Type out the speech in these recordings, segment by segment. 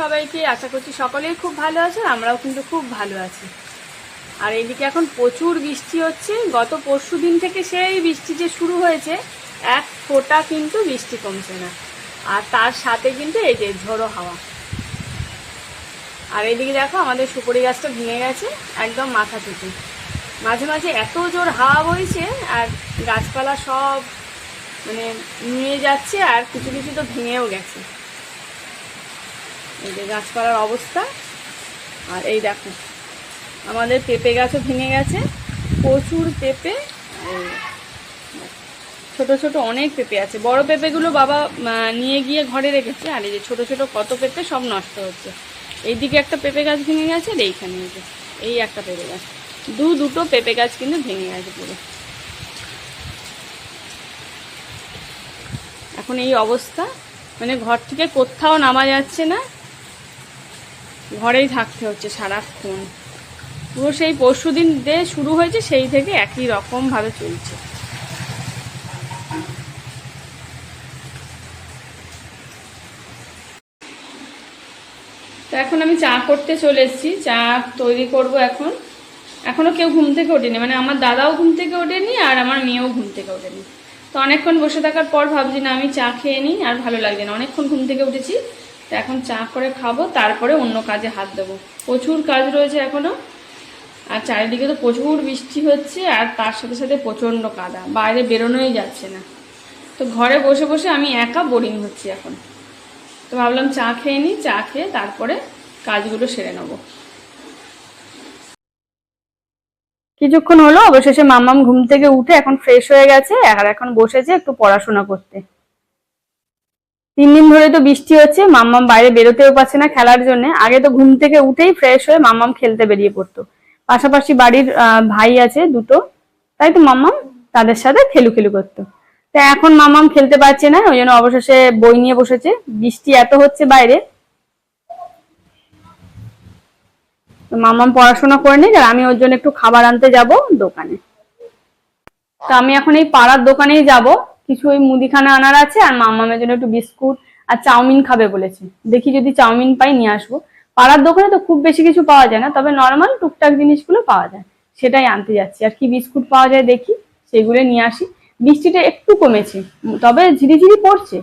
সবাইকে আশা করছি সকলেই খুব ভালো আছে আমরাও কিন্তু খুব ভালো আছি। আর এইদিকে এখন প্রচুর বৃষ্টি হচ্ছে, গত পরশু দিন থেকে সেই বৃষ্টি যে শুরু হয়েছে, এক ফোঁটা কিন্তু বৃষ্টি কমছে না। আর তার সাথে কিন্তু এই যে ঝোড়ো হাওয়া। আর এইদিকে দেখো আমাদের সুপুরি গাছটা ভেঙে গেছে, একদম মাথা থেকে। মাঝে মাঝে এত জোর হাওয়া বইছে, আর গাছপালা সব মানে নিয়ে যাচ্ছে, আর কিছু কিছু তো ভেঙেও গেছে। এই যে গাছপালার অবস্থা। আর এই দেখো, আমাদের পেঁপে গাছও ভেঙে গেছে, প্রচুর পেঁপে ছোট ছোট অনেক পেঁপে আছে। বড় পেঁপেগুলো বাবা নিয়ে গিয়ে ঘরে রেখেছে, আর এই যে ছোট ছোট কত পেঁপে সব নষ্ট হচ্ছে। এইদিকে একটা পেঁপে গাছ ভেঙে গেছে, আর এইখানে এই একটা পেঁপে গাছ। দু দুটো পেঁপে গাছ কিন্তু ভেঙে গেছে পুরো। এখন এই অবস্থা মানে ঘর থেকে কোথাও নামা যাচ্ছে না। ঘরেই থাকতে হচ্ছে সারাক্ষণ। পুরো সেই পরশু দিন শুরু হয়েছে, সেই থেকে একই রকম ভাবে চলছে। তো এখন আমি চা করতে চলে এসেছি। চা তৈরি করব এখন। এখনও কেউ ঘুম থেকে ওঠেনি। মানে আমার দাদাও ঘুম থেকে ওঠেনি আর আমার মেয়েও ঘুম থেকে ওঠেনি। তো অনেকক্ষণ বসে থাকার পর ভাবছি, না আমি চা খেয়ে নিই আর ভালো লাগছে না। অনেকক্ষণ ঘুম থেকে উঠেছি। তো এখন চা করে খাব, তারপরে অন্য কাজে হাত দেবো। প্রচুর কাজ রয়েছে এখনও। আর চারিদিকে তো প্রচুর বৃষ্টি হচ্ছে, আর তার সাথে সাথে প্রচণ্ড কাদা। বাইরে বেরোনোই যাচ্ছে না। তো ঘরে বসে বসে আমি একা বোরিং হচ্ছি এখন। তো ভাবলাম চা খেয়ে নিই, চা খেয়ে তারপরে কাজগুলো সেরে নেব। কিছুক্ষণ হলো, অবশেষে মাম্মাম ঘুম থেকে উঠে এখন ফ্রেশ হয়ে গেছে, আর এখন বসেছে একটু পড়াশোনা করতে। তিন দিন ধরে তো বৃষ্টি হচ্ছে, মাম্মাম বাইরে বেরোতেও পারছে না খেলার জন্য। আগে তো ঘুম থেকে উঠেই ফ্রেশ হয়ে মাম্মাম খেলতে বেরিয়ে পড়তো। পাশাপাশি বাড়ির ভাই আছে দুটো, তাই তো মাম্মাম? তাদের সাথে খেলু খেলু করতো। তো এখন মাম্মাম খেলতে পারছে না, ওই জন্য অবশেষে বই নিয়ে বসেছে। বৃষ্টি এত হচ্ছে বাইরে। তো মামাম পড়াশোনা করে নিক, আর আমি ওর জন্য একটু খাবার আনতে যাব দোকানে। তো আমি এখন এই পাড়ার দোকানেই যাব। কিছু ওই মুদিখানা আনার আছে, আর মামামের জন্য একটু বিস্কুট আর চাউমিন খাবে বলেছে। দেখি যদি চাউমিন পাই নিয়ে আসব। পাড়ার দোকানে তো খুব বেশি কিছু পাওয়া যায় না, তবে নর্মাল টুকটাক জিনিসগুলো পাওয়া যায়। সেটাই আনতে যাচ্ছি। আর কি বিস্কুট পাওয়া যায় দেখি, সেগুলো নিয়ে আসি। বৃষ্টিটা একটু কমেছে, তবে ঝিরিঝিরি পড়ছে।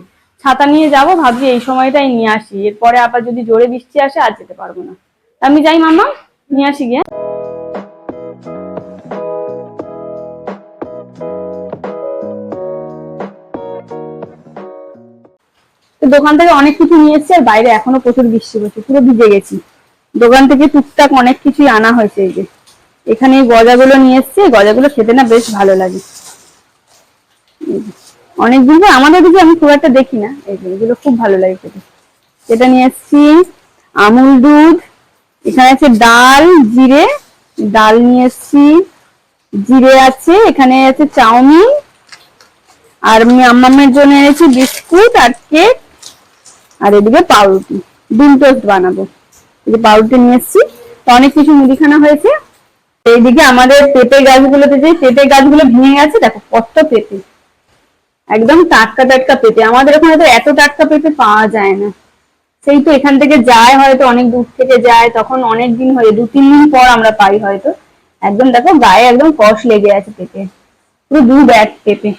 ছাতা নিয়ে যাব, ভাবছি এই সময়টাই নিয়ে আসি। এরপরে আবার যদি জোরে বৃষ্টি আসে, আর যেতে পারব না। আমি যাই মামা নিয়ে আসি গিয়ে। দোকান থেকে অনেক কিছু নিয়ে এসেছি আর বাইরে এখনও প্রচুর বৃষ্টি পড়ছে পুরো ভিজে গেছি। দোকান থেকে টুকটাক অনেক কিছুই আনা হয়েছে এই যে। এখানে এই গজাগুলো নিয়ে এসেছি গজাগুলো খেতে না বেশ ভালো লাগে। অনেক দিন আমাদের দিকে আমি খুব একটা দেখি না এগুলো খুব ভালো লাগে খেতে। এটা নিয়ে এসেছি, আমুল দুধ, এখানে আছে ডাল, জিরে, ডাল নিয়ে এসেছি, জিরে আছে, এখানে আছে চাউমিন, আর আমি আম্মামের জন্য এনেছি বিস্কুট আর কেক। আর এদিকে পাউরুটি। ডিম টোস্ট বানাবো। এই যে পাউরুটি নিয়ে এসেছি। অনেক কিছু মুদিখানা হয়েছে। এইদিকে আমাদের পেঁপে গাছগুলোতে যে পেঁপে গাছগুলো ভেঙে গেছে, দেখো কত পেঁপে। একদম টাটকা টাটকা পেঁপে। আমাদের ওখানে তো এত টাটকা পেঁপে পাওয়া যায় না। সেই তো এখান থেকে যায় হয়তো, অনেক দূর থেকে যায়, তখন অনেক দিন হয়ে, দু, তিন দিন পর আমরা পাই হয়তো। একদম দেখো গায়ে একদম কষ লেগে আছে পেঁপে। পুরো দু ব্যাগ পেঁপে।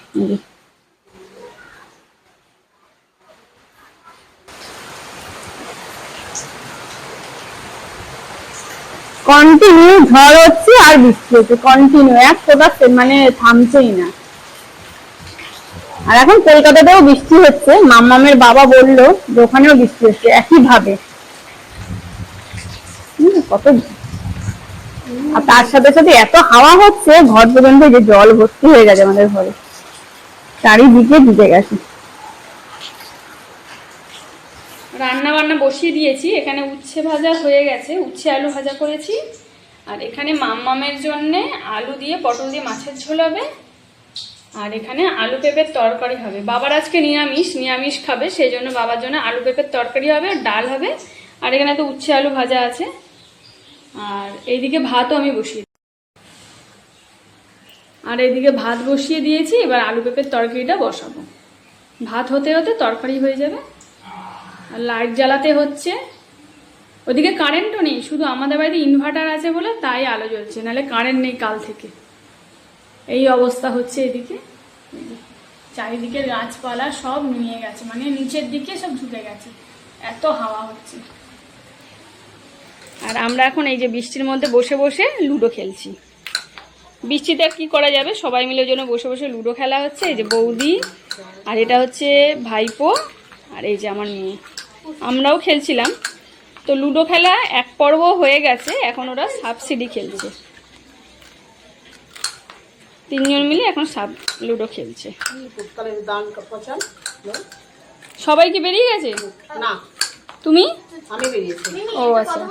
কন্টিনিউ ঝড় হচ্ছে আর বৃষ্টি হচ্ছে। কন্টিনিউ এক ফোটা মানে থামছেই না। আর এখন কলকাতাতেও বৃষ্টি হচ্ছে। মাম্মামের বাবা বলল ওখানেও বৃষ্টি হচ্ছে একই ভাবে কত আর তার সাথে সাথে এত হাওয়া হচ্ছে, ঘর পর্যন্ত যে জল ভর্তি হয়ে গেছে আমাদের ঘরে। চারিদিকে ভিজে গেছে। রান্না বান্না বসিয়ে দিয়েছি। এখানে উচ্ছে ভাজা হয়ে গেছে। উচ্ছে আলু ভাজা করেছি। আর এখানে মামমামের জন্য আলু দিয়ে পটল দিয়ে মাছের ঝোল হবে। আর এখানে আলু পেঁপের তরকারি হবে। বাবার আজকে নিরামিষ নিরামিষ খাবে সেই জন্য বাবার জন্য আলু পেঁপের তরকারি হবে আর ডাল হবে। আর এখানে তো উচ্ছে আলু ভাজা আছে। আর এইদিকে ভাতও আমি বসিয়ে আর এইদিকে ভাত বসিয়ে দিয়েছি। এবার আলু পেঁপের তরকারিটা বসাবো। ভাত হতে হতে তরকারি হয়ে যাবে। লাইট জ্বালাতে হচ্ছে। ওদিকে কারেন্টও নেই, শুধু আমাদের বাড়িতে ইনভার্টার আছে বলে তাই আলো জ্বলছে, নাহলে কারেন্ট নেই কাল থেকে। এই অবস্থা হচ্ছে এদিকে। চারিদিকে গাছপালা সব নিয়ে গেছে মানে নিচের দিকে সব ঢুকে গেছে, এত হাওয়া হচ্ছে। আর আমরা এখন এই যে বৃষ্টির মধ্যে বসে বসে লুডো খেলছি। বৃষ্টিতে কি করা যাবে? সবাই মিলে জন্য বসে বসে লুডো খেলা হচ্ছে, এই যে বৌদি, আর এটা হচ্ছে ভাইপো, আর এই যে আমার মেয়ে। আমরাও খেলছিলাম। তো লুডো খেলা এক পর্ব হয়ে গেছে এখন ওরা সাবসিডি খেলছে। তিনজন মিলে এখন সাব লুডো খেলছে। দান সবাই কি বেরিয়ে গেছে? না। তুমি? আমি বেরিয়েছি। ও আচ্ছা।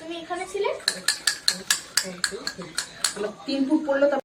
তুমি এখানে ছিলে? তিন ফুট পড়ল